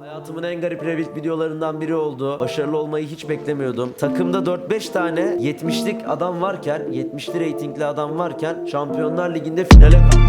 Hayatımın en garip Revit videolarından biri oldu. Başarılı olmayı hiç beklemiyordum. Takımda 4-5 tane 70'lik adam varken, 70'li reytingli adam varken Şampiyonlar Ligi'nde finale kaldım.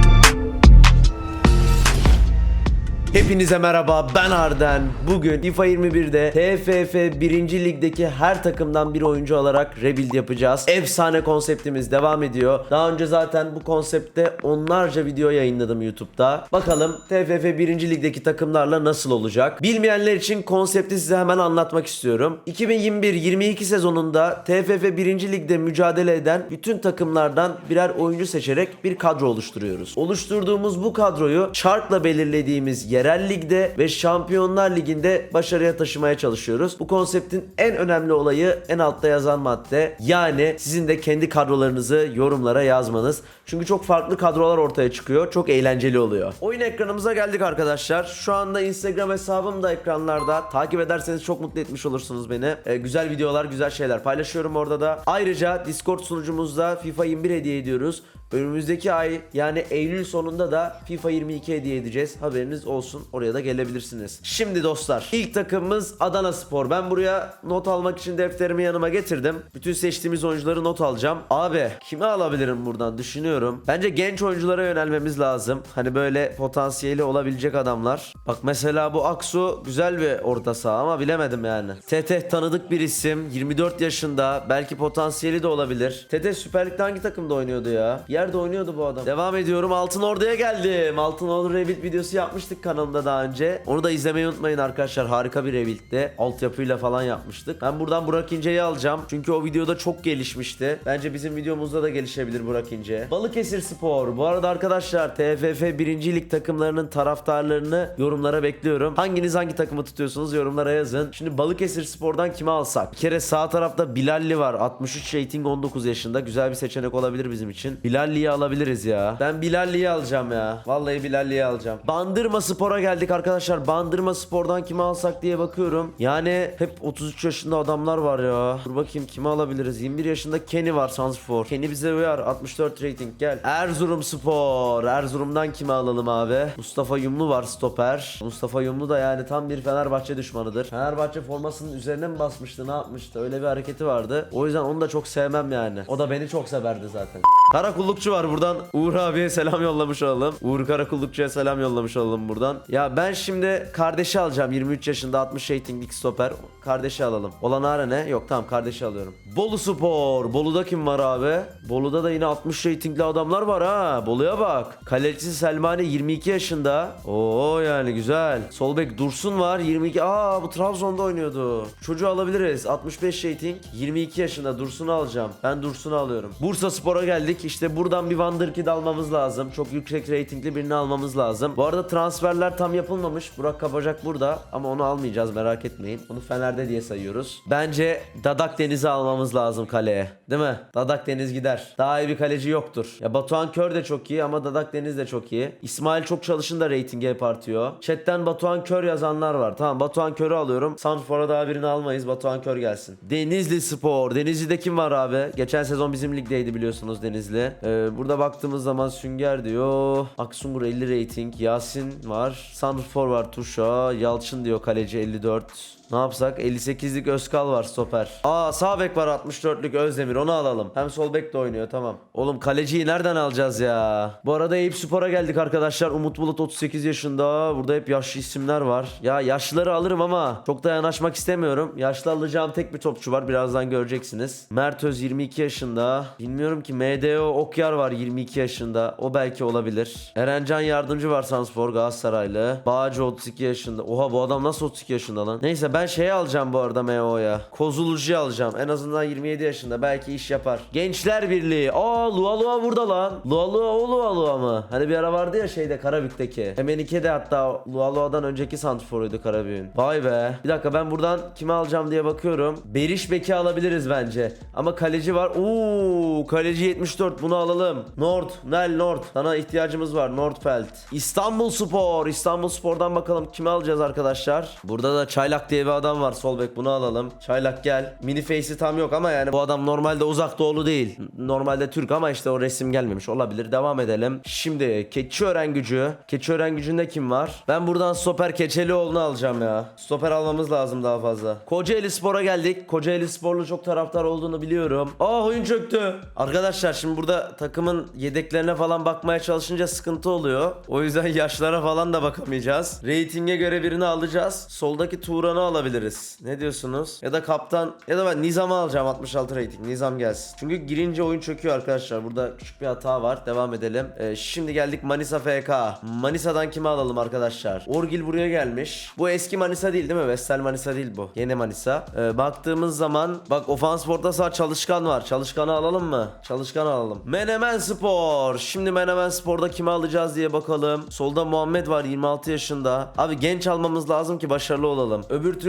Hepinize merhaba ben Arden. Bugün FIFA 21'de TFF 1. Lig'deki her takımdan bir oyuncu alarak rebuild yapacağız. Efsane konseptimiz devam ediyor. Daha önce zaten bu konseptte onlarca video yayınladım YouTube'da. Bakalım TFF 1. Lig'deki takımlarla nasıl olacak? Bilmeyenler için konsepti size hemen anlatmak istiyorum. 2021-22 sezonunda TFF 1. Lig'de mücadele eden bütün takımlardan birer oyuncu seçerek bir kadro oluşturuyoruz. Oluşturduğumuz bu kadroyu çarkla belirlediğimiz yerel ligde ve Şampiyonlar Ligi'nde başarıya taşımaya çalışıyoruz. Bu konseptin en önemli olayı en altta yazan madde. Yani sizin de kendi kadrolarınızı yorumlara yazmanız. Çünkü çok farklı kadrolar ortaya çıkıyor. Çok eğlenceli oluyor. Oyun ekranımıza geldik arkadaşlar. Şu anda Instagram hesabım da ekranlarda. Takip ederseniz çok mutlu etmiş olursunuz beni. Ee, güzel videolar, güzel şeyler paylaşıyorum orada da. Ayrıca Discord sunucumuzda FIFA 21 hediye ediyoruz. Önümüzdeki ay yani Eylül sonunda da FIFA 22 hediye edeceğiz. Haberiniz olsun. Oraya da gelebilirsiniz. Şimdi dostlar ilk takımımız Adana Spor. Ben buraya not almak için defterimi yanıma getirdim. Bütün seçtiğimiz oyuncuları not alacağım. Abi kimi alabilirim buradan düşünüyorum. Bence genç oyunculara yönelmemiz lazım. Hani böyle potansiyeli olabilecek adamlar. Bak mesela bu Aksu güzel bir orta saha ama bilemedim yani. Tete tanıdık bir isim. 24 yaşında. Belki potansiyeli de olabilir. Tete Süper Lig'de hangi takımda oynuyordu ya? Bir yerde oynuyordu bu adam. Devam ediyorum. Altın Ordu'ya geldim. Altın Ordu Rebuild videosu yapmıştık kanalımda daha önce. Onu da izlemeyi unutmayın arkadaşlar. Harika bir Rebuild'de. Altyapıyla falan yapmıştık. Ben buradan Burak İnce'yi alacağım. Çünkü o videoda çok gelişmişti. Bence bizim videomuzda da gelişebilir Burak İnce. Balıkesir Spor. Bu arada arkadaşlar TFF 1. Lig takımlarının taraftarlarını yorumlara bekliyorum. Hanginiz hangi takımı tutuyorsunuz yorumlara yazın. Şimdi Balıkesir Spor'dan kimi alsak? Bir kere sağ tarafta Bilalli var. 63 rating 19 yaşında. Güzel bir seçenek olabilir bizim için. Bilalli'yi alabiliriz ya. Ben Bilalli'yi alacağım ya. Vallahi Bilalli'yi alacağım. Bandırma Spor'a geldik arkadaşlar. Bandırma Spor'dan kimi alsak diye bakıyorum. Yani hep 33 yaşında adamlar var ya. Dur bakayım kimi alabiliriz. 21 yaşında Kenny var Sandsfor. Kenny bize uyar. 64 rating gel. Erzurum Spor. Erzurum'dan kimi alalım abi? Mustafa Yumlu var stoper. Mustafa Yumlu da yani tam bir Fenerbahçe düşmanıdır. Fenerbahçe formasının üzerine mi basmıştı ne yapmıştı? Öyle bir hareketi vardı. O yüzden onu da çok sevmem yani. O da beni çok severdi zaten. Karakullukçu var buradan. Uğur abiye selam yollamış olalım. Uğur Karakullukçu'ya selam yollamış olalım buradan. Ya ben şimdi kardeşi alacağım. 23 yaşında 60 ratinglik stoper. Kardeşi alalım. Olan ne? Yok tamam kardeşi alıyorum. Bolu Spor. Bolu'da kim var abi? Bolu'da da yine 60 ratingli adamlar var ha. Bolu'ya bak. Kalecisi Selmani 22 yaşında. Oo yani güzel. Sol bek Dursun var 22. Aa bu Trabzon'da oynuyordu. Çocuğu alabiliriz. 65 rating. 22 yaşında Dursun'u alacağım. Ben Dursun'u alıyorum. Bursa Spor'a geldik. İşte buradan bir Wonderkid almamız lazım. Çok yüksek ratingli birini almamız lazım. Bu arada transferler tam yapılmamış. Burak Kabacak burada ama onu almayacağız merak etmeyin. Onu Fener'de diye sayıyoruz. Bence Dadak Deniz'i almamız lazım kaleye. Değil mi? Dadak Deniz gider. Daha iyi bir kaleci yoktur. Ya Batuhan Kör de çok iyi ama Dadak Deniz de çok iyi. İsmail çok çalışın da reytingi hep artıyor. Chatten Batuhan Kör yazanlar var. Tamam Batuhan Kör'ü alıyorum. Santrfor'a daha birini almayız. Batuhan Kör gelsin. Denizli Spor. Denizli'de kim var abi? Geçen sezon bizim ligdeydi biliyorsunuz Denizli. Ee, burada baktığımız zaman Sünger diyor. Aksungur 50 rating. Yasin var. Santrfor var Tuşa. Yalçın diyor kaleci 54. Ne yapsak? 58'lik Özkal var stoper. Aa sağ bek var 64'lük Özdemir onu alalım. Hem sol bek de oynuyor tamam. Oğlum kaleciyi nereden alacağız ya? Bu arada Eyüp Spor'a geldik arkadaşlar. Umut Bulut 38 yaşında. Burada hep yaşlı isimler var. Ya yaşlıları alırım ama çok da yanaşmak istemiyorum. Yaşlı alacağım tek bir topçu var. Birazdan göreceksiniz. Mert Öz 22 yaşında. Bilmiyorum ki MDO Okyar var 22 yaşında. O belki olabilir. Erencan Yardımcı var Sanspor Galatasaraylı. Bağcı 32 yaşında. Oha bu adam nasıl 32 yaşında lan? Neyse ben şeyi alacağım bu arada MO'ya. Kozulucuyu alacağım. En azından 27 yaşında. Belki iş yapar. Gençler Birliği. Aa Lua Lua burada lan. Lua Lua o Lua Lua mı? Hani bir ara vardı ya şeyde Karabük'teki. Hemen de hatta Lua Lua'dan önceki santrforuydu Karabük'ün. Vay be. Bir dakika ben buradan kimi alacağım diye bakıyorum. Beriş Bek'i alabiliriz bence. Ama kaleci var. Oo kaleci 74 74 bunu alalım. Nord, Nel Nord. Sana ihtiyacımız var. Nordfeld. İstanbul Spor. İstanbul Spor'dan bakalım kimi alacağız arkadaşlar. Burada da Çaylak diye bir adam var. Sol bek bunu alalım. Çaylak gel. Mini face'i tam yok ama yani bu adam normalde uzak doğulu değil. Normalde Türk ama işte o resim gelmemiş. Olabilir. Devam edelim. Şimdi Keçiören gücü. Keçiören gücünde kim var? Ben buradan stoper Keçelioğlu'nu alacağım ya. Stoper almamız lazım daha fazla. Kocaeli Spor'a geldik. Kocaeli Sporlu çok taraftar olduğunu biliyorum. Aa oyun çöktü. Arkadaşlar şimdi burada takımın yedeklerine falan bakmaya çalışınca sıkıntı oluyor. O yüzden yaşlara falan da bakamayacağız. Ratinge göre birini alacağız. Soldaki Turan'ı alabiliriz. Ne diyorsunuz? Ya da kaptan ya da ben Nizam'ı alacağım 66 rating. Nizam gelsin. Çünkü girince oyun çöküyor arkadaşlar. Burada küçük bir hata var. Devam edelim. Ee, şimdi geldik Manisa FK. Manisa'dan kimi alalım arkadaşlar? Orgil buraya gelmiş. Bu eski Manisa değil değil mi? Vestel Manisa değil bu. Yeni Manisa. Ee, baktığımız zaman bak ofans orta saha çalışkan var. Çalışkanı alalım mı? Çalışkan alalım. Menemen Spor. Şimdi Menemen Spor'da kimi alacağız diye bakalım. Solda Muhammed var 26 yaşında. Abi genç almamız lazım ki başarılı olalım. Öbür türlü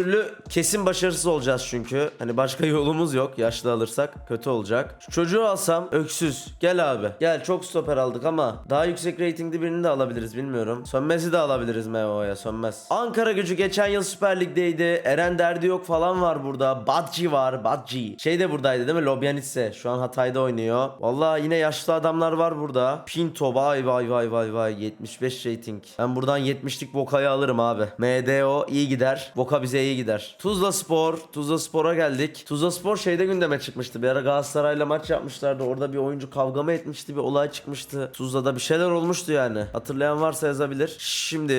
kesin başarısız olacağız çünkü. Hani başka yolumuz yok. Yaşlı alırsak kötü olacak. Şu çocuğu alsam öksüz. Gel abi. Gel çok stoper aldık ama daha yüksek ratingli birini de alabiliriz bilmiyorum. Sönmez'i de alabiliriz MMO'ya sönmez. Ankara gücü geçen yıl Süper Lig'deydi. Eren Derdi yok falan var burada. Badji var. Badji. Şey de buradaydı değil mi? Lobyanitse. Şu an Hatay'da oynuyor. Vallahi yine yaşlı adamlar var burada. Pinto vay vay vay vay vay. 75 rating. Ben buradan 70'lik Boka'yı alırım abi. MDO iyi gider. Boka bize iyi gider. Tuzla Spor. Tuzla Spor'a geldik. Tuzla Spor şeyde gündeme çıkmıştı. Bir ara Galatasaray'la maç yapmışlardı. Orada bir oyuncu kavga mı etmişti? Bir olay çıkmıştı. Tuzla'da bir şeyler olmuştu yani. Hatırlayan varsa yazabilir. Şimdi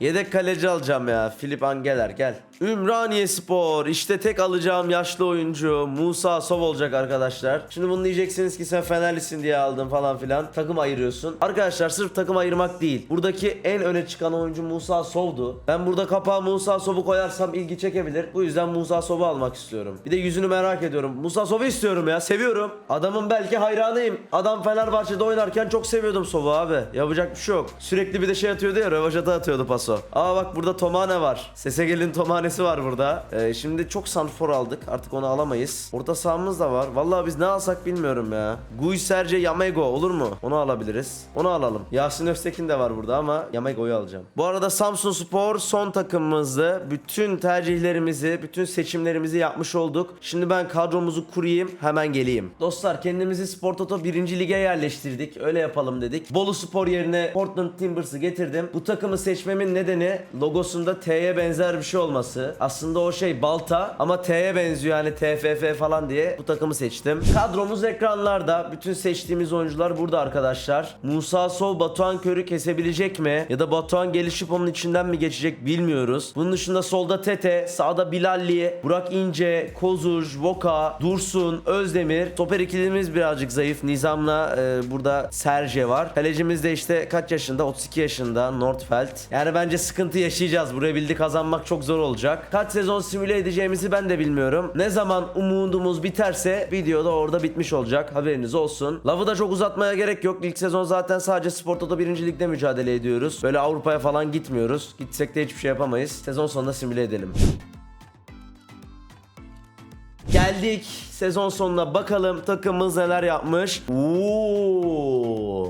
yedek kaleci alacağım ya. Filip Angeler gel. Ümraniye Spor. İşte tek alacağım yaşlı oyuncu Musa Sov olacak arkadaşlar. Şimdi bunu diyeceksiniz ki sen Fenerlisin diye aldın falan filan. Takım ayırıyorsun. Arkadaşlar sırf takım ayırmak değil. Buradaki en öne çıkan oyuncu Musa Sov'du. Ben burada kapağa Musa Sov'u koyarsam ilgi çekebilir. Bu yüzden Musa Sov'u almak istiyorum. Bir de yüzünü merak ediyorum. Musa Sov'u istiyorum ya. Seviyorum. Adamın belki hayranıyım. Adam Fenerbahçe'de oynarken çok seviyordum Sov'u abi. Yapacak bir şey yok. Sürekli bir de şey atıyordu ya. Rövaşata atıyordu paso. Aa bak burada Tomane var. Sesegel'in Tomane'si var burada. Ee, şimdi çok sanfor aldık. Artık onu alamayız. Orta sahamız da var. Vallahi biz ne alsak bilmiyorum ya. Guy Serce Yamego olur mu? Onu alabiliriz. Onu alalım. Yasin Öztekin de var burada ama Yamego'yu alacağım. Bu arada Samsun Spor son takımımızdı. Bütün tercihlerimizi, bütün seçimlerimizi yapmış olduk. Şimdi ben kadromuzu kurayım. Hemen geleyim. Dostlar kendimizi Spor Toto 1. lige yerleştirdik. Öyle yapalım dedik. Bolu Spor yerine Portland Timbers'ı getirdim. Bu takımı seçmemin nedeni logosunda T'ye benzer bir şey olması. Aslında o şey balta ama T'ye benziyor yani TFF falan diye bu takımı seçtim. Kadromuz ekranlarda. Bütün seçtiğimiz oyuncular burada arkadaşlar. Musa Sol Batuhan Kör'ü kesebilecek mi? Ya da Batuhan gelişip onun içinden mi geçecek bilmiyoruz. Bunun dışında solda Tete, sağda Bilalli, Burak İnce, Kozuş, Voka, Dursun, Özdemir. Stoper ikilimiz birazcık zayıf. Nizam'la e, burada Serge var. Kalecimiz de işte kaç yaşında? 32 yaşında. Nordfeld. Yani bence sıkıntı yaşayacağız. Buraya bildi kazanmak çok zor olacak. Kaç sezon simüle edeceğimizi ben de bilmiyorum. Ne zaman umudumuz biterse video da orada bitmiş olacak. Haberiniz olsun. Lafı da çok uzatmaya gerek yok. İlk sezon zaten sadece Spor Toto 1. Lig'de mücadele ediyoruz. Böyle Avrupa'ya falan gitmiyoruz. Gitsek de hiçbir şey yapamayız. Sezon sonunda simüle edelim. Geldik sezon sonuna bakalım takımımız neler yapmış. Oo!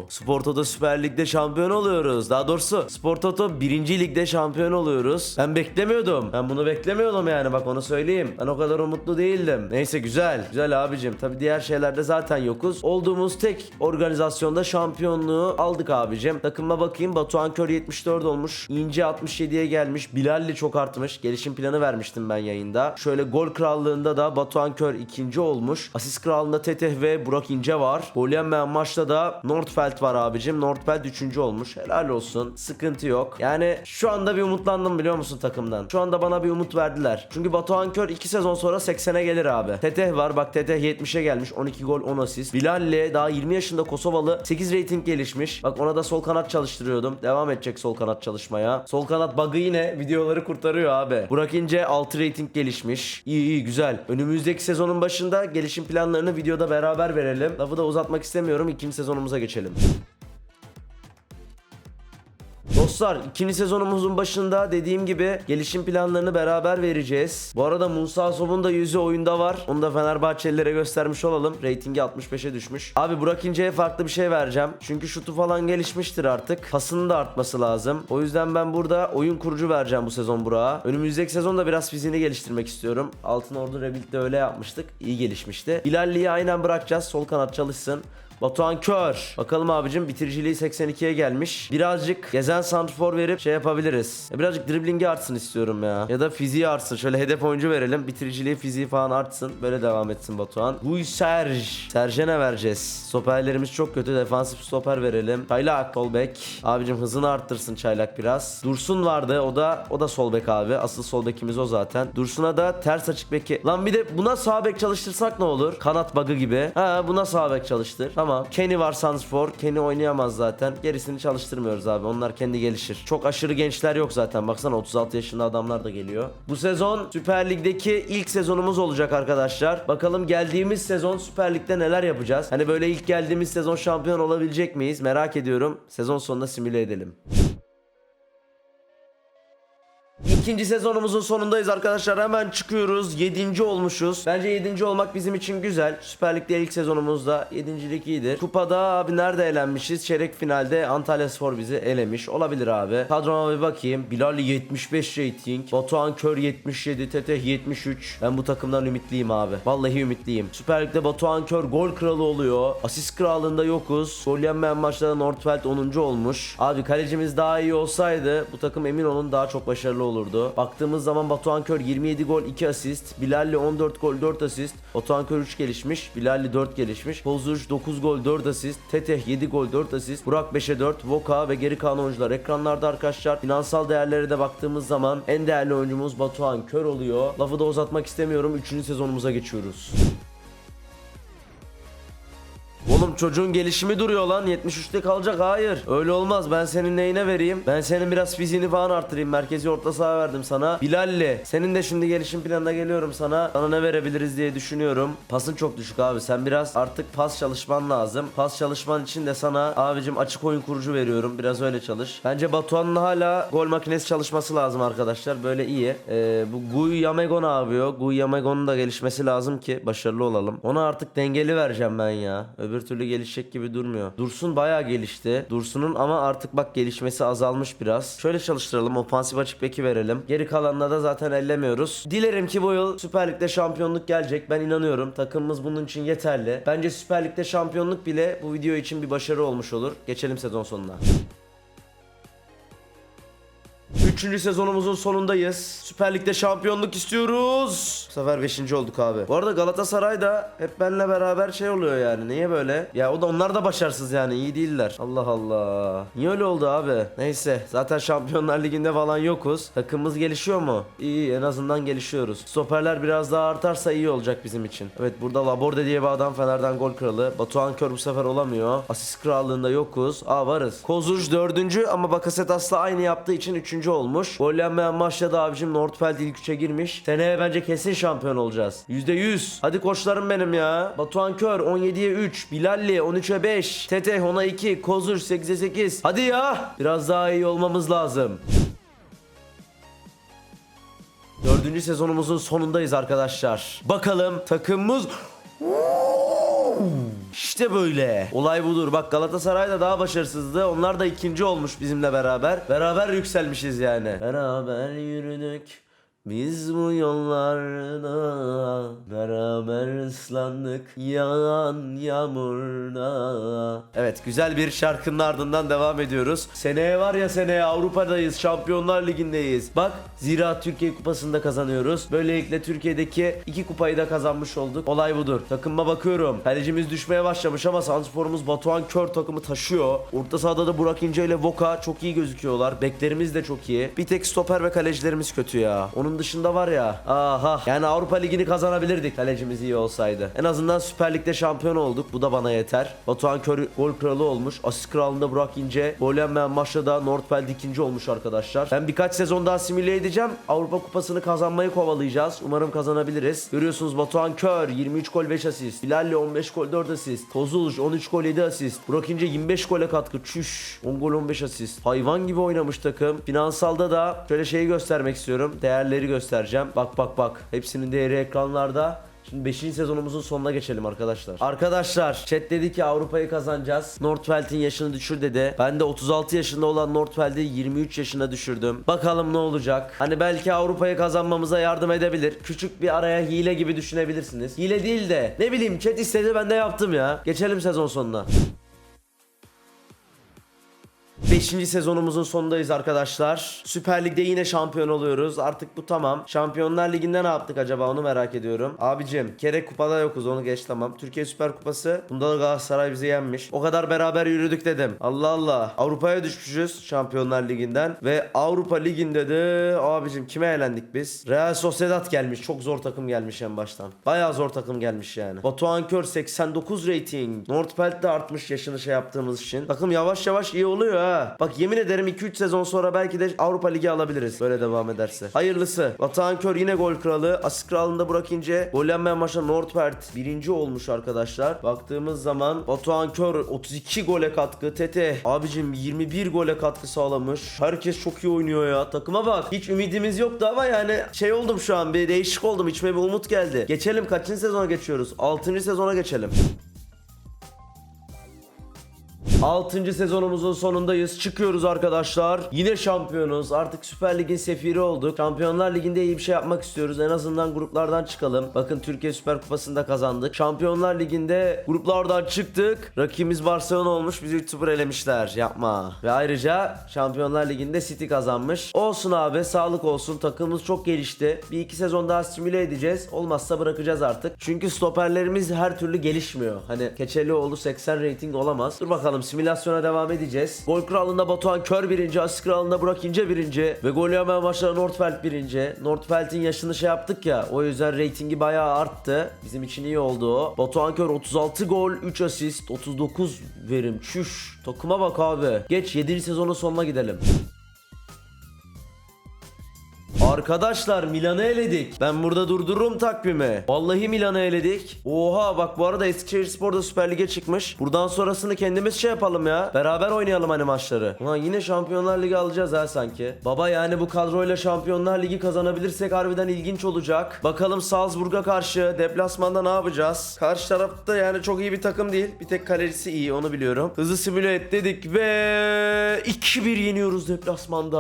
Spor Toto Süper Lig'de şampiyon oluyoruz. Daha doğrusu Spor Toto 1. Lig'de şampiyon oluyoruz. Ben beklemiyordum. Ben bunu beklemiyordum yani bak onu söyleyeyim. Ben o kadar umutlu değildim. Neyse güzel. Güzel abicim. Tabi diğer şeylerde zaten yokuz. Olduğumuz tek organizasyonda şampiyonluğu aldık abicim. Takıma bakayım. Batuhan Kör 74 olmuş. İnce 67'ye gelmiş. Bilalli çok artmış. Gelişim planı vermiştim ben yayında. Şöyle gol krallığında da Batuhan Kör ikinci olmuş. Asist krallığında Teteh ve Burak İnce var. Gol yemeyen maçta da Nordfeld var abicim. Nordfeld üçüncü olmuş. Helal olsun. Sıkıntı yok. Yani şu anda bir umutlandım biliyor musun takımdan? Şu anda bana bir umut verdiler. Çünkü Batuhan Kör 2 sezon sonra 80'e gelir abi. Teteh var. Bak Teteh 70'e gelmiş. 12 gol 10 asist. Bilal'le daha 20 yaşında Kosovalı 8 rating gelişmiş. Bak ona da sol kanat çalıştırıyordum. Devam edecek sol kanat çalışmaya. Sol kanat bug'ı yine videoları kurtarıyor abi. Burak İnce 6 rating gelişmiş. İyi iyi güzel. Önümüzdeki sezonun başında gelişim planlarını videoda beraber verelim. Lafı da uzatmak istemiyorum. İkinci sezonumuza geçelim. Dostlar ikinci sezonumuzun başında dediğim gibi gelişim planlarını beraber vereceğiz. Bu arada Musa Sob'un da yüzü oyunda var. Onu da Fenerbahçelilere göstermiş olalım. Ratingi 65'e düşmüş. Abi Burak İnce'ye farklı bir şey vereceğim. Çünkü şutu falan gelişmiştir artık. Pasının da artması lazım. O yüzden ben burada oyun kurucu vereceğim bu sezon Burak'a. Önümüzdeki sezonda biraz fiziğini geliştirmek istiyorum. Altın Ordu Rebuild'de öyle yapmıştık. İyi gelişmişti. Bilalli'yi aynen bırakacağız. Sol kanat çalışsın. Batuhan Kör. Bakalım abicim bitiriciliği 82'ye gelmiş. Birazcık gezen santrfor verip şey yapabiliriz. Ya Birazcık driblingi artsın istiyorum ya. Ya da fiziği artsın. Şöyle hedef oyuncu verelim. Bitiriciliği fiziği falan artsın. Böyle devam etsin Batuhan. Guy Serge. Serge ne vereceğiz? Stoperlerimiz çok kötü. Defansif stoper verelim. Çaylak. Sol bek. Abicim hızını arttırsın Çaylak biraz. Dursun vardı. O da o da sol bek abi. Asıl sol bekimiz o zaten. Dursun'a da ters açık beki. Lan bir de buna sağ bek çalıştırsak ne olur? Kanat bug'ı gibi. Ha buna sağ bek çalıştır. Tamam. Kenny var Sanspor. Kenny oynayamaz zaten. Gerisini çalıştırmıyoruz abi. Onlar kendi gelişir. Çok aşırı gençler yok zaten. Baksana 36 yaşında adamlar da geliyor. Bu sezon Süper Lig'deki ilk sezonumuz olacak arkadaşlar. Bakalım geldiğimiz sezon Süper Lig'de neler yapacağız? Hani böyle ilk geldiğimiz sezon şampiyon olabilecek miyiz? Merak ediyorum. Sezon sonunda simüle edelim. İkinci sezonumuzun sonundayız arkadaşlar. Hemen çıkıyoruz. 7. olmuşuz. Bence 7. olmak bizim için güzel. Süper Lig'de ilk sezonumuzda 7.lik iyidir. Kupada abi nerede elenmişiz? Çeyrek finalde Antalya Spor bizi elemiş. Olabilir abi. Kadroma bir bakayım. Bilal 75 rating. Batuhan Kör 77. Teteh 73. Ben bu takımdan ümitliyim abi. Vallahi ümitliyim. Süper Lig'de Batuhan Kör gol kralı oluyor. Asist kralında yokuz. Gol yenmeyen maçlarda Nordfeld 10. olmuş. Abi kalecimiz daha iyi olsaydı bu takım emin olun daha çok başarılı olurdu. Baktığımız zaman Batuhan Kör 27 gol 2 asist. Bilalli 14 gol 4 asist. Batuhan Kör 3 gelişmiş. Bilalli 4 gelişmiş. Bozuş 9 gol 4 asist. Teteh 7 gol 4 asist. Burak 5'e 4. Voka ve geri kalan oyuncular ekranlarda arkadaşlar. Finansal değerlere de baktığımız zaman en değerli oyuncumuz Batuhan Kör oluyor. Lafı da uzatmak istemiyorum. 3. sezonumuza geçiyoruz. Çocuğun gelişimi duruyor lan. 73'te kalacak hayır. Öyle olmaz. Ben senin neyine vereyim? Ben senin biraz fiziğini falan arttırayım merkezi orta saha verdim sana. Bilalli senin de şimdi gelişim planına geliyorum sana. Sana ne verebiliriz diye düşünüyorum. Pasın çok düşük abi. Sen biraz artık pas çalışman lazım. Pas çalışman için de sana abicim açık oyun kurucu veriyorum. Biraz öyle çalış. Bence Batuhan'ın hala gol makinesi çalışması lazım arkadaşlar. Böyle iyi. Ee, bu Guy Yamego ne yapıyor Guy Yamego'nun da gelişmesi lazım ki başarılı olalım. Ona artık dengeli vereceğim ben ya. Öbür türlü gelişecek gibi durmuyor. Dursun bayağı gelişti. Dursun'un ama artık bak gelişmesi azalmış biraz. Şöyle çalıştıralım. Ofansif açık beki verelim. Geri kalanına da zaten ellemiyoruz. Dilerim ki bu yıl Süper Lig'de şampiyonluk gelecek. Ben inanıyorum. Takımımız bunun için yeterli. Bence Süper Lig'de şampiyonluk bile bu video için bir başarı olmuş olur. Geçelim sezon sonuna. Üçüncü sezonumuzun sonundayız. Süper Lig'de şampiyonluk istiyoruz. Bu sefer 5. olduk abi. Bu arada Galatasaray da hep benle beraber şey oluyor yani. Niye böyle? Ya o da onlar da başarısız yani. iyi değiller. Allah Allah. Niye öyle oldu abi? Neyse. Zaten Şampiyonlar Ligi'nde falan yokuz. Takımımız gelişiyor mu? İyi en azından gelişiyoruz. Stoperler biraz daha artarsa iyi olacak bizim için. Evet burada Laborde diye bir adam Fener'den gol kralı. Batuhan Kör bu sefer olamıyor. Asist krallığında yokuz. Aa varız. Kozuş dördüncü ama Bakasetas'la aynı yaptığı için üçüncü olmuş. Gol yenmeyen maçta da abicim Nordfeld ilk üçe girmiş. Seneye bence kesin şampiyon olacağız. %100. Hadi koçlarım benim ya. Batuhan Kör 17'ye 3. Bilalli 13'e 5. Tete 10'a 2. Kozuş 8'e 8. Hadi ya. Biraz daha iyi olmamız lazım. Dördüncü sezonumuzun sonundayız arkadaşlar. Bakalım takımımız... İşte böyle. Olay budur. Bak Galatasaray da daha başarısızdı. Onlar da ikinci olmuş bizimle beraber. Beraber yükselmişiz yani. Beraber yürüdük. Biz bu yollarda beraber ıslandık yağan yağmurda. Evet güzel bir şarkının ardından devam ediyoruz. Seneye var ya seneye Avrupa'dayız, Şampiyonlar Ligi'ndeyiz. Bak Zira Türkiye Kupası'nda kazanıyoruz. Böylelikle Türkiye'deki iki kupayı da kazanmış olduk. Olay budur. Takımıma bakıyorum. Kalecimiz düşmeye başlamış ama Sanspor'umuz Batuhan Kör takımı taşıyor. Orta sahada da Burak İnce ile Voka çok iyi gözüküyorlar. Beklerimiz de çok iyi. Bir tek stoper ve kalecilerimiz kötü ya. Onun Dışında var ya. Aha. Yani Avrupa Ligi'ni kazanabilirdik kalecimiz iyi olsaydı. En azından Süper Lig'de şampiyon olduk. Bu da bana yeter. Batuhan Kör gol kralı olmuş. Asist kralında Burak İnce. Gol maçta da Nordfeld ikinci olmuş arkadaşlar. Ben birkaç sezon daha simüle edeceğim. Avrupa Kupası'nı kazanmayı kovalayacağız. Umarım kazanabiliriz. Görüyorsunuz Batuhan Kör 23 gol 5 asist. Bilal'le 15 gol 4 asist. Tozuluş 13 gol 7 asist. Burak İnce 25 gole katkı. Çüş. 10 gol 15 asist. Hayvan gibi oynamış takım. Finansalda da şöyle şeyi göstermek istiyorum. Değerleri göstereceğim. Bak bak bak. Hepsinin değeri ekranlarda. Şimdi 5. sezonumuzun sonuna geçelim arkadaşlar. Arkadaşlar chat dedi ki Avrupa'yı kazanacağız. Nordfeld'in yaşını düşür dedi. Ben de 36 yaşında olan Nordfeld'i 23 yaşına düşürdüm. Bakalım ne olacak. Hani belki Avrupa'yı kazanmamıza yardım edebilir. Küçük bir araya hile gibi düşünebilirsiniz. Hile değil de ne bileyim chat istedi ben de yaptım ya. Geçelim sezon sonuna. 5. sezonumuzun sonundayız arkadaşlar. Süper Lig'de yine şampiyon oluyoruz. Artık bu tamam. Şampiyonlar Ligi'nde ne yaptık acaba onu merak ediyorum. Abicim kere kupada yokuz onu geç tamam. Türkiye Süper Kupası. Bunda da Galatasaray bizi yenmiş. O kadar beraber yürüdük dedim. Allah Allah. Avrupa'ya düşmüşüz Şampiyonlar Ligi'nden. Ve Avrupa Ligi'nde de abicim kime elendik biz? Real Sociedad gelmiş. Çok zor takım gelmiş en baştan. Bayağı zor takım gelmiş yani. Batuhan Kör 89 rating. Nordfeld de artmış yaşını şey yaptığımız için. Takım yavaş yavaş iyi oluyor ha. Bak yemin ederim 2-3 sezon sonra belki de Avrupa Ligi alabiliriz. Böyle devam ederse. Hayırlısı. Batuhan Kör yine gol kralı. Asist kralında Burak İnce. Gol yenmeyen maçta Nordfeld birinci olmuş arkadaşlar. Baktığımız zaman Batuhan Kör 32 gole katkı. Tete abicim 21 gole katkı sağlamış. Herkes çok iyi oynuyor ya. Takıma bak. Hiç ümidimiz yoktu ama yani şey oldum şu an. Bir değişik oldum. İçime bir umut geldi. Geçelim kaçıncı sezona geçiyoruz? 6. sezona geçelim. 6. sezonumuzun sonundayız. Çıkıyoruz arkadaşlar. Yine şampiyonuz. Artık Süper Lig'in sefiri olduk. Şampiyonlar Ligi'nde iyi bir şey yapmak istiyoruz. En azından gruplardan çıkalım. Bakın Türkiye Süper Kupası'nda kazandık. Şampiyonlar Ligi'nde gruplardan çıktık. Rakibimiz Barcelona olmuş. Bizi 3-0 elemişler. Yapma. Ve ayrıca Şampiyonlar Ligi'nde City kazanmış. Olsun abi. Sağlık olsun. Takımımız çok gelişti. Bir iki sezon daha simüle edeceğiz. Olmazsa bırakacağız artık. Çünkü stoperlerimiz her türlü gelişmiyor. Hani Keçelioğlu 80 rating olamaz. Dur bakalım simülasyona devam edeceğiz. Gol kralında Batuhan Kör birinci, asist kralında Burak İnce birinci ve gol yemeyen maçlarda Nordfeld birinci. Nordfeld'in yaşını şey yaptık ya o yüzden reytingi bayağı arttı. Bizim için iyi oldu. Batuhan Kör 36 gol, 3 asist, 39 verim. Çüş. Takıma bak abi. Geç 7. sezonun sonuna gidelim. Arkadaşlar Milan'ı eledik. Ben burada durdururum takvimi. Vallahi Milan'ı eledik. Oha bak bu arada Eskişehir Spor'da Süper Lig'e çıkmış. Buradan sonrasını kendimiz şey yapalım ya. Beraber oynayalım hani maçları. Ulan yine Şampiyonlar Ligi alacağız ha sanki. Baba yani bu kadroyla Şampiyonlar Ligi kazanabilirsek harbiden ilginç olacak. Bakalım Salzburg'a karşı deplasmanda ne yapacağız? Karşı tarafta yani çok iyi bir takım değil. Bir tek kalecisi iyi onu biliyorum. Hızlı simüle et dedik ve 2-1 yeniyoruz deplasmanda.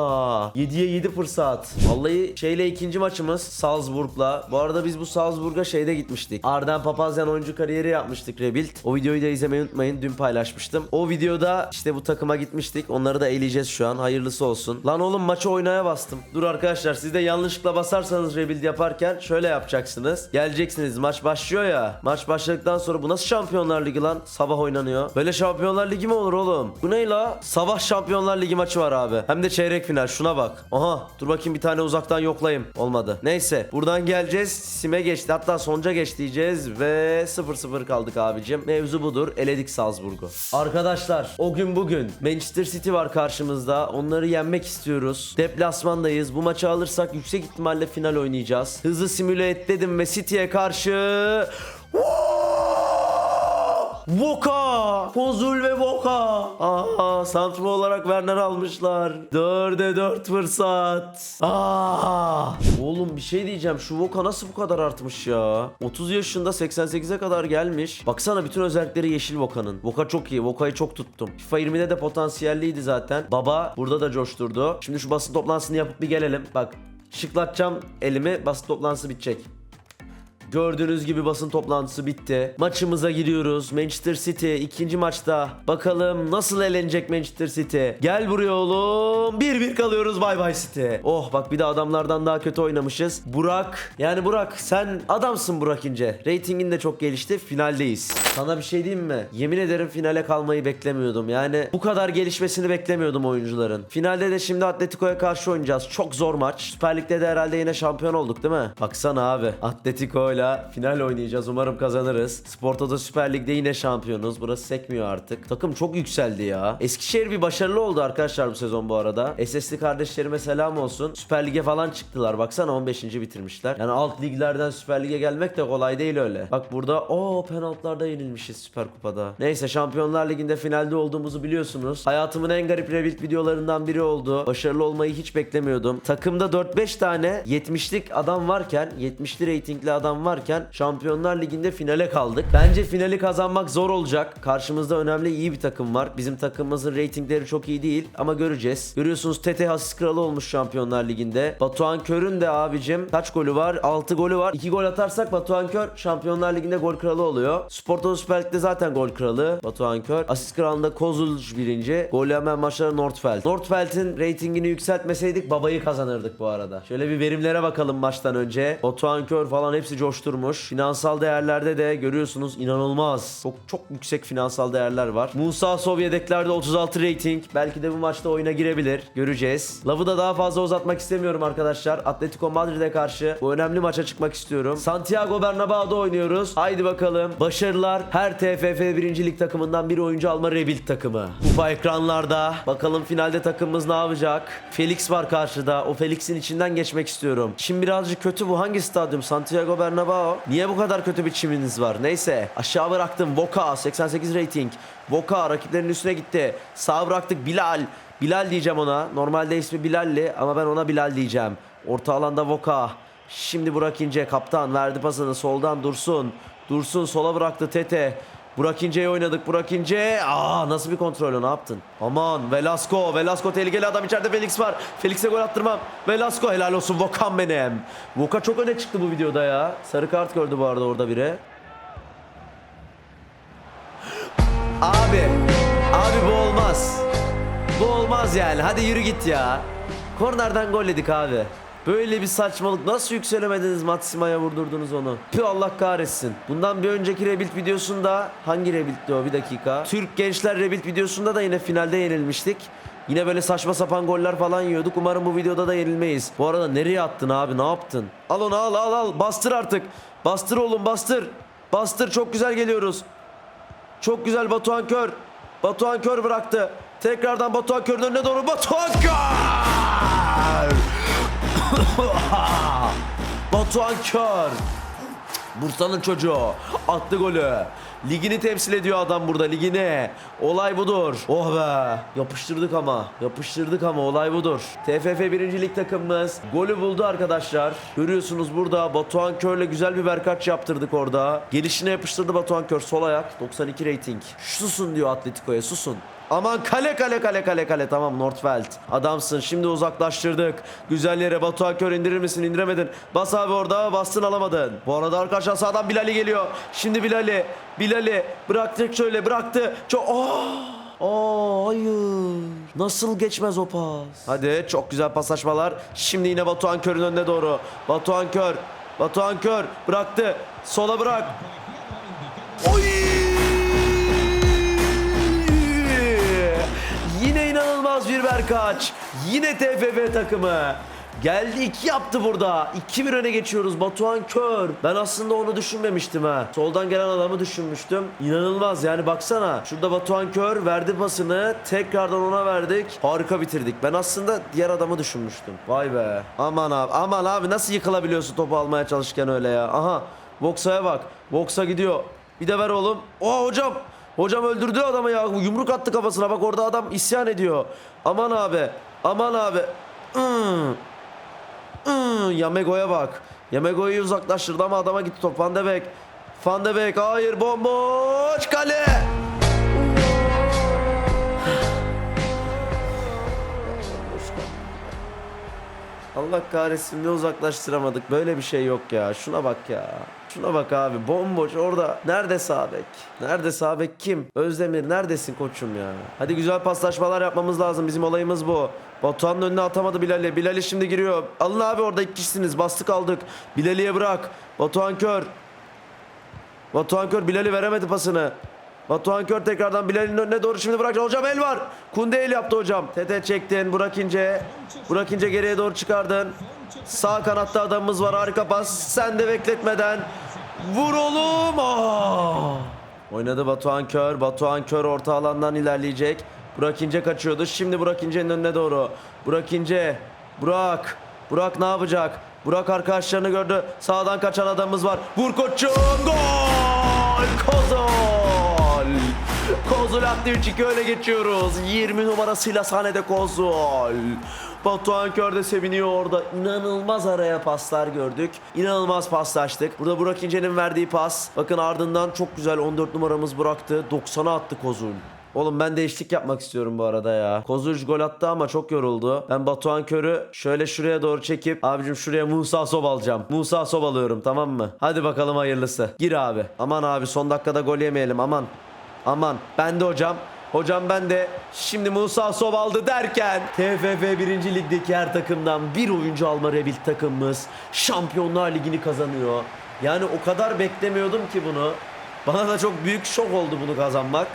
7'ye 7 fırsat. Vallahi şeyle ikinci maçımız Salzburg'la. Bu arada biz bu Salzburg'a şeyde gitmiştik. Arden Papazyan oyuncu kariyeri yapmıştık Rebuild. O videoyu da izlemeyi unutmayın. Dün paylaşmıştım. O videoda işte bu takıma gitmiştik. Onları da eleyeceğiz şu an. Hayırlısı olsun. Lan oğlum maçı oynaya bastım. Dur arkadaşlar siz de yanlışlıkla basarsanız Rebuild yaparken şöyle yapacaksınız. Geleceksiniz maç başlıyor ya. Maç başladıktan sonra bu nasıl Şampiyonlar Ligi lan? Sabah oynanıyor. Böyle Şampiyonlar Ligi mi olur oğlum? Bu ne la? Sabah Şampiyonlar Ligi maçı var abi. Hem de çeyrek final. Şuna bak. Aha dur bakayım bir tane uzaktan yoklayayım. Olmadı. Neyse buradan geleceğiz. Sime geçti. Hatta sonca geç diyeceğiz ve 0-0 kaldık abicim. Mevzu budur. Eledik Salzburg'u. Arkadaşlar o gün bugün Manchester City var karşımızda. Onları yenmek istiyoruz. Deplasmandayız. Bu maçı alırsak yüksek ihtimalle final oynayacağız. Hızlı simüle et dedim ve City'ye karşı Voka! Kozul ve Voka! Aa, santrfor olarak Werner almışlar. 4'e 4 fırsat. Aa! Oğlum bir şey diyeceğim. Şu Voka nasıl bu kadar artmış ya? 30 yaşında 88'e kadar gelmiş. Baksana bütün özellikleri yeşil Voka'nın. Voka çok iyi. Voka'yı çok tuttum. FIFA 20'de de potansiyelliydi zaten. Baba burada da coşturdu. Şimdi şu basın toplantısını yapıp bir gelelim. Bak şıklatacağım elimi. Basın toplantısı bitecek. Gördüğünüz gibi basın toplantısı bitti. Maçımıza gidiyoruz. Manchester City ikinci maçta. Bakalım nasıl elenecek Manchester City. Gel buraya oğlum. 1-1 kalıyoruz bay bay City. Oh bak bir de adamlardan daha kötü oynamışız. Burak. Yani Burak sen adamsın Burak İnce. Ratingin de çok gelişti. Finaldeyiz. Sana bir şey diyeyim mi? Yemin ederim finale kalmayı beklemiyordum. Yani bu kadar gelişmesini beklemiyordum oyuncuların. Finalde de şimdi Atletico'ya karşı oynayacağız. Çok zor maç. Süper Lig'de de herhalde yine şampiyon olduk değil mi? Baksana abi. Atletico'yla final oynayacağız. Umarım kazanırız. Sporto'da Süper Lig'de yine şampiyonuz. Burası sekmiyor artık. Takım çok yükseldi ya. Eskişehir bir başarılı oldu arkadaşlar bu sezon bu arada. SS'li kardeşlerime selam olsun. Süper Lig'e falan çıktılar. Baksana 15. bitirmişler. Yani alt liglerden Süper Lig'e gelmek de kolay değil öyle. Bak burada o penaltılarda yenilmişiz Süper Kupa'da. Neyse Şampiyonlar Ligi'nde finalde olduğumuzu biliyorsunuz. Hayatımın en garip Rebuild videolarından biri oldu. Başarılı olmayı hiç beklemiyordum. Takımda 4-5 tane 70'lik adam varken, 70'li reytingli adam varken Şampiyonlar Ligi'nde finale kaldık. Bence finali kazanmak zor olacak. Karşımızda önemli iyi bir takım var. Bizim takımımızın reytingleri çok iyi değil ama göreceğiz. Görüyorsunuz Tete asist kralı olmuş Şampiyonlar Ligi'nde. Batuhan Kör'ün de abicim kaç golü var? 6 golü var. 2 gol atarsak Batuhan Kör Şampiyonlar Ligi'nde gol kralı oluyor. Sportoto Süper Lig'de zaten gol kralı Batuhan Kör. Asist kralında Kozuluc birinci. Gol hemen maçları Nordfeld. Nordfeld'in reytingini yükseltmeseydik babayı kazanırdık bu arada. Şöyle bir verimlere bakalım maçtan önce. Batuhan Kör falan hepsi coşturmuş. Finansal değerlerde de görüyorsunuz inanılmaz. Çok çok yüksek finansal değerler var. Musa Sov yedeklerde 36 rating. Belki de bu maçta oyuna girebilir. Göreceğiz. Lafı da daha fazla uzatmak istemiyorum arkadaşlar. Atletico Madrid'e karşı bu önemli maça çıkmak istiyorum. Santiago Bernabeu'da oynuyoruz. Haydi bakalım. Başarılar. Her TFF 1. Lig takımından bir oyuncu alma rebuild takımı. Kupa ekranlarda. Bakalım finalde takımımız ne yapacak? Felix var karşıda. O Felix'in içinden geçmek istiyorum. Çim birazcık kötü bu. Hangi stadyum? Santiago Bernabeu. Niye bu kadar kötü bir çiminiz var? Neyse. Aşağı bıraktım. Voka 88 rating. Voka rakiplerin üstüne gitti. Sağ bıraktık Bilal. Bilal diyeceğim ona. Normalde ismi Bilal'li ama ben ona Bilal diyeceğim. Orta alanda Voka. Şimdi Burak İnce kaptan verdi pasını soldan Dursun. Dursun sola bıraktı Tete. Burak İnce'yi oynadık. Burak İnce. Aa nasıl bir kontrol ne yaptın? Aman Velasco. Velasco tehlikeli adam içeride Felix var. Felix'e gol attırmam. Velasco helal olsun Vokan benim. Voka çok öne çıktı bu videoda ya. Sarı kart gördü bu arada orada biri. Abi. Abi bu olmaz. Bu olmaz yani. Hadi yürü git ya. Kornerden gol yedik abi. Böyle bir saçmalık. Nasıl yükselemediniz Matsima'ya vurdurdunuz onu? Pü Allah kahretsin. Bundan bir önceki Rebuild videosunda hangi Rebuild'di o bir dakika. Türk Gençler Rebuild videosunda da yine finalde yenilmiştik. Yine böyle saçma sapan goller falan yiyorduk. Umarım bu videoda da yenilmeyiz. Bu arada nereye attın abi? Ne yaptın? Al onu al al al. Bastır artık. Bastır oğlum bastır. Bastır çok güzel geliyoruz. Çok güzel Batuhan Kör. Batuhan Kör bıraktı. Tekrardan Batuhan Kör'ün önüne doğru Batuhan Kör! Batuhan Kör. Bursa'nın çocuğu. Attı golü. Ligini temsil ediyor adam burada ligini. Olay budur. Oh be. Yapıştırdık ama. Yapıştırdık ama olay budur. TFF 1. Lig takımımız golü buldu arkadaşlar. Görüyorsunuz burada Batuhan Kör'le güzel bir verkaç yaptırdık orada. Gelişine yapıştırdı Batuhan Kör sol ayak. 92 rating. Susun diyor Atletico'ya susun. Aman kale kale kale kale kale tamam Nordfeld. Adamsın şimdi uzaklaştırdık. Güzel yere Batuhan Kör indirir misin indiremedin. Bas abi orada bastın alamadın. Bu arada arkadaşlar sağdan Bilal'i geliyor. Şimdi Bilal'i Bilal'i bıraktık şöyle bıraktı. Çok oh! Aa hayır. Nasıl geçmez o pas? Hadi çok güzel paslaşmalar. Şimdi yine Batuhan Kör'ün önüne doğru. Batuhan Kör. Batuhan Kör bıraktı. Sola bırak. Oy! Yine inanılmaz bir Berkaç. Yine TFF takımı. Geldi iki yaptı burada. 2-1 öne geçiyoruz. Batuhan Kör. Ben aslında onu düşünmemiştim ha. Soldan gelen adamı düşünmüştüm. İnanılmaz yani baksana. Şurada Batuhan Kör verdi pasını. Tekrardan ona verdik. Harika bitirdik. Ben aslında diğer adamı düşünmüştüm. Vay be. Aman abi. Aman abi nasıl yıkılabiliyorsun topu almaya çalışırken öyle ya. Aha. Voxa'ya bak. Voxa gidiyor. Bir de ver oğlum. Oha hocam. Hocam öldürdü adamı ya. Yumruk attı kafasına. Bak orada adam isyan ediyor. Aman abi. Aman abi. Hmm. Hmm. Yamego'ya bak. Yamego'yu uzaklaştırdı ama adama gitti top. Van de Beek. Van de Beek. Hayır bomboş kale. Allah kahretsin ne uzaklaştıramadık. Böyle bir şey yok ya. Şuna bak ya. Şuna bak abi bomboş orada. Nerede Sabek? Nerede Sabek kim? Özdemir neredesin koçum ya? Hadi güzel paslaşmalar yapmamız lazım. Bizim olayımız bu. Batuhan'ın önüne atamadı Bilal'i. Bilal'i şimdi giriyor. Alın abi orada iki kişisiniz. Bastık aldık. Bilal'iye bırak. Batuhan kör. Batuhan Kör Bilal'i veremedi pasını. Batuhan Kör tekrardan Bilal'in önüne doğru şimdi bırak. Hocam el var. Kunde el yaptı hocam. Tete çektin. Burak İnce. Burak İnce geriye doğru çıkardın. Sağ kanatta adamımız var. Harika pas. Sen de bekletmeden. Vur oğlum. Aa! Oynadı Batuhan Kör. Batuhan Kör orta alandan ilerleyecek. Burak İnce kaçıyordu. Şimdi Burak İnce'nin önüne doğru. Burak İnce. Burak. Burak ne yapacak? Burak arkadaşlarını gördü. Sağdan kaçan adamımız var. Vur koçum. Gol! Kozol! Kozul attı 3-2 öne geçiyoruz. 20 numarasıyla sahnede Kozul. Batuhan Kör de seviniyor orada. İnanılmaz araya paslar gördük. İnanılmaz paslaştık. Burada Burak İnce'nin verdiği pas. Bakın ardından çok güzel 14 numaramız bıraktı. 90'a attı Kozul. Oğlum ben değişiklik yapmak istiyorum bu arada ya. Kozuş gol attı ama çok yoruldu. Ben Batuhan Kör'ü şöyle şuraya doğru çekip abicim şuraya Musa Sob alacağım. Musa Sob alıyorum tamam mı? Hadi bakalım hayırlısı. Gir abi. Aman abi son dakikada gol yemeyelim aman. Aman. Ben de hocam. Hocam ben de şimdi Musa Sob aldı derken TFF 1. Lig'deki her takımdan bir oyuncu alma Rebilt takımımız Şampiyonlar Ligi'ni kazanıyor. Yani o kadar beklemiyordum ki bunu. Bana da çok büyük şok oldu bunu kazanmak.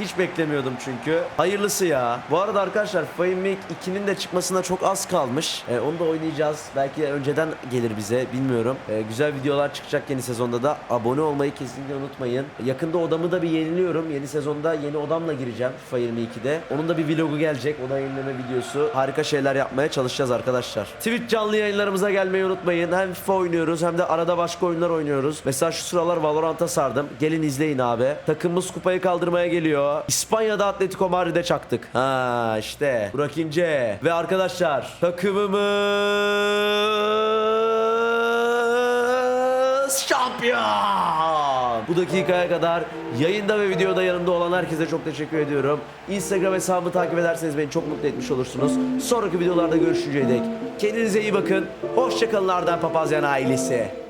Hiç beklemiyordum çünkü. Hayırlısı ya. Bu arada arkadaşlar Fame Make 2'nin de çıkmasına çok az kalmış. Ee, onu da oynayacağız. Belki de önceden gelir bize bilmiyorum. Ee, güzel videolar çıkacak yeni sezonda da. Abone olmayı kesinlikle unutmayın. Yakında odamı da bir yeniliyorum. Yeni sezonda yeni odamla gireceğim FIFA 22'de. Onun da bir vlogu gelecek. Oda yenileme videosu. Harika şeyler yapmaya çalışacağız arkadaşlar. Twitch canlı yayınlarımıza gelmeyi unutmayın. Hem FIFA oynuyoruz hem de arada başka oyunlar oynuyoruz. Mesela şu sıralar Valorant'a sardım. Gelin izleyin abi. Takımımız kupayı kaldırmaya geliyor. İspanya'da Atletico Madrid'e çaktık. Ha işte. Burak İnce. Ve arkadaşlar takımımız şampiyon. Bu dakikaya kadar yayında ve videoda yanımda olan herkese çok teşekkür ediyorum. Instagram hesabımı takip ederseniz beni çok mutlu etmiş olursunuz. Sonraki videolarda görüşünceye dek kendinize iyi bakın. Hoşçakalın Arden Papazyan ailesi.